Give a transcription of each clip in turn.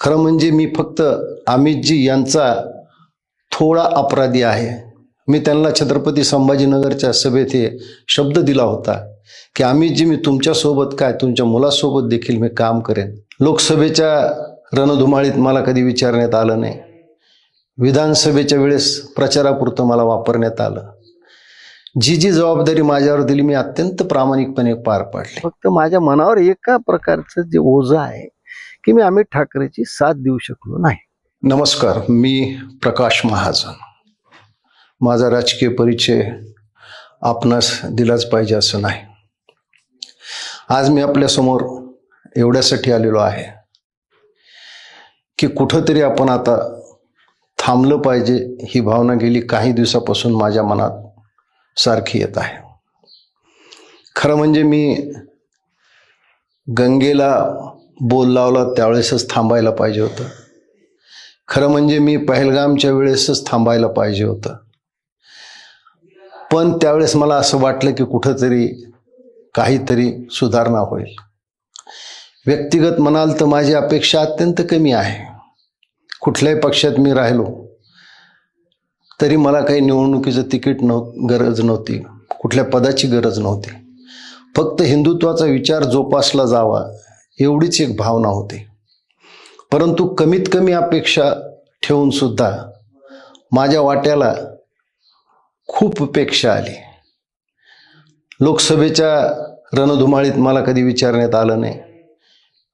खरं म्हणजे मी फक्त अमितजी यांचा थोडा अपराधी आहे. मी त्यांना छत्रपती संभाजीनगरच्या सभेत हे शब्द दिला होता की अमितजी मी तुमच्यासोबत काय? तुमच्या मुलासोबत देखील मी काम करेन. लोकसभेच्या रणधुमाळीत मला कधी विचारण्यात आलं नाही. विधानसभेच्या वेळेस प्रचारापुरतं मला वापरण्यात आलं. जी जी जबाबदारी माझ्यावर दिली मी अत्यंत प्रामाणिकपणे पार पाडली. फक्त माझ्या मनावर एका प्रकारचं जे ओझं आहे की मी अमित ठाकरेची साथ देऊ शकलो नाही. नमस्कार मी प्रकाश महाजन. माझा राजकीय परिचय आपणास दिलाच पाहिजे असं नाही. आज मी आपल्यासमोर एवढ्यासाठी आलेलो आहे की कुठंतरी आपण आता थांबलं पाहिजे ही भावना गेली काही दिवसापासून माझ्या मनात सारखी येत आहे. खरं म्हणजे मी गंगेला बोल लावला त्यावेळेसच थांबायला पाहिजे होतं. खरं म्हणजे मी पहलगामच्या वेळेसच थांबायला पाहिजे होतं. पण त्यावेळेस मला असं वाटलं की कुठंतरी काहीतरी सुधारणा होईल. व्यक्तिगत म्हणाल तर माझी अपेक्षा अत्यंत कमी आहे. कुठल्याही पक्षात मी राहिलो तरी मला काही निवडणुकीचं तिकीट नव्ह गरज नव्हती. कुठल्या पदाची गरज नव्हती. फक्त हिंदुत्वाचा विचार जोपासला जावा. एवढीच एक भावना होती. परंतु कमीत कमी अपेक्षा ठेवून सुद्धा माझ्या वाट्याला खूप अपेक्षा आली. लोकसभेच्या रणधुमाळीत मला कधी विचारण्यात आलं नाही.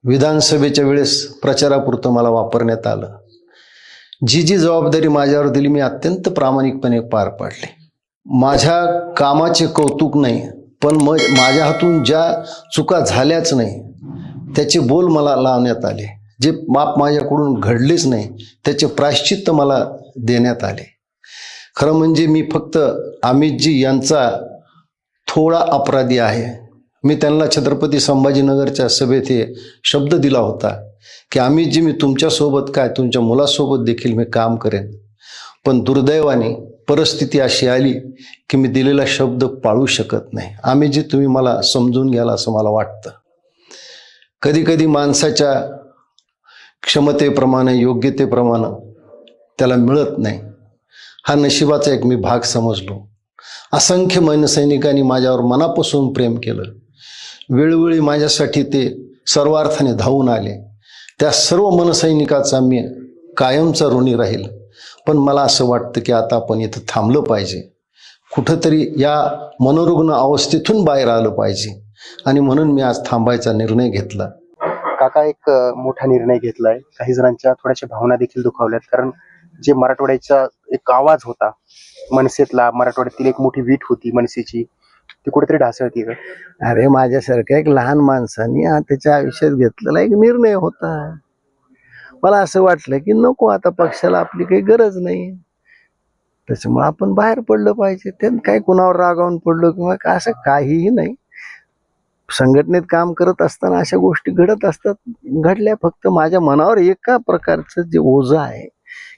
विधानसभेच्या वेळेस प्रचारापुरतं मला वापरण्यात आलं. जी जी जबाबदारी माझ्यावर दिली मी अत्यंत प्रामाणिकपणे पार पाडली. माझ्या कामाचे कौतुक नाही पण मग माझ्या हातून ज्या चुका झाल्याच नाही त्याचे बोल मला लावण्यात आले. जे माप माझ्याकडून घडलेच नाही त्याचे प्रायश्चित्त मला देण्यात आले. खरं म्हणजे मी फक्त अमितजी यांचा थोडा अपराधी आहे. मी त्यांना छत्रपती संभाजीनगरच्या सभेत हे शब्द दिला होता की अमितजी मी तुमच्यासोबत काय? तुमच्या मुलासोबत देखील मी काम करेन. पण दुर्दैवाने परिस्थिती अशी आली की मी दिलेला शब्द पाळू शकत नाही. अमितजी तुम्ही मला समजून घ्याल असं मला वाटतं. कधी कधी माणसाच्या क्षमतेप्रमाणे योग्यतेप्रमाणे त्याला मिळत नाही. हा नशिबाचा एक मी भाग समजलो. असंख्य मनसैनिकांनी माझ्यावर मनापासून प्रेम केलं. वेळोवेळी माझ्यासाठी ते सर्वार्थाने धावून आले. त्या सर्व मनसैनिकाचा मी कायमचा ऋणी राहील. पण मला असं वाटतं की आता आपण इथं थांबलं पाहिजे. कुठंतरी या मनोरुग्ण अवस्थेतून बाहेर आलं पाहिजे. आणि म्हणून मी आज थांबायचा निर्णय घेतला. काका एक मोठा निर्णय घेतलाय. काही जणांच्या थोड्याशा भावना देखील दुखावल्यात. कारण जे मराठवाड्याचा एक आवाज होता मनसेतला मराठवाड्यातील एक मोठी वीट होती मनसेची ती कुठेतरी ढासळती अरे माझ्यासारख्या एक लहान माणसाने त्याच्या आयुष्यात घेतलेला एक निर्णय होता. मला असं वाटलं की नको आता पक्षाला आपली काही गरज नाही. त्याच्यामुळे आपण बाहेर पडलं पाहिजे. त्यात काही कुणावर रागावून पडलो किंवा का- असं काहीही नाही. संघटनेत काम करत असताना अशा गोष्टी घडत असतात घडल्या फक्त माझ्या मनावर एका प्रकारचं जे ओझं आहे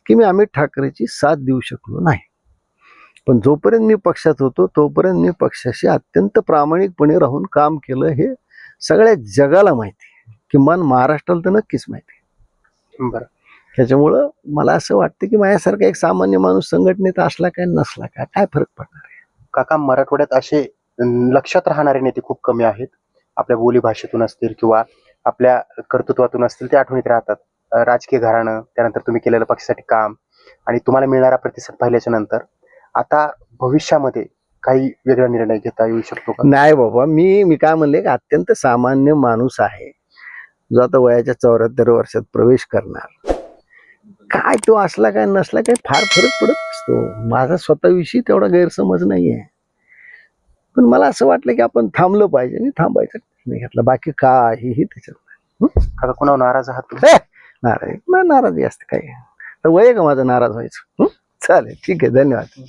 की मी अमित ठाकरेची साथ देऊ शकलो नाही पण जोपर्यंत मी पक्षात होतो तोपर्यंत मी पक्षाशी अत्यंत प्रामाणिकपणे राहून काम केलं हे सगळ्या जगाला माहिती आहे. किमान महाराष्ट्राला तर नक्कीच माहिती आहे. बरं त्याच्यामुळं मला असं वाटतं की माझ्यासारखा एक सामान्य माणूस संघटनेत असला काय नसला काय काय फरक पडणार आहे काका मराठवाड्यात असे लक्षात राहणारे नेते खूप कमी आहेत. आपल्या बोलीभाषेतून असतील किंवा आपल्या कर्तृत्वातून असतील ते आठवणीत राहतात. राजकीय घराणं त्यानंतर तुम्ही केलेलं पक्षासाठी काम आणि तुम्हाला मिळणारा प्रतिसाद पाहिल्याच्या नंतर आता भविष्यामध्ये काही वेगळा निर्णय घेता येऊ शकतो का? नाही बाबा मी मी काय म्हणले की अत्यंत सामान्य माणूस आहे. जो आता वयाच्या चौऱ्याहत्तर वर्षात प्रवेश करणार. काय तो असला काय नसला काय फार फरक पडत असतो. माझा स्वतःविषयी तेवढा गैरसमज नाही आहे पण मला असं वाटलं की आपण थांबलं पाहिजे आणि थांबायचं नाही. घेतलं. बाकी काहीही त्याच्यात काका कुणावर नाराज आहात तुम्ही? नाराज. नाराजी असते काही. तर वय का माझं नाराज व्हायचं? हं? चालेल. ठीक आहे. धन्यवाद.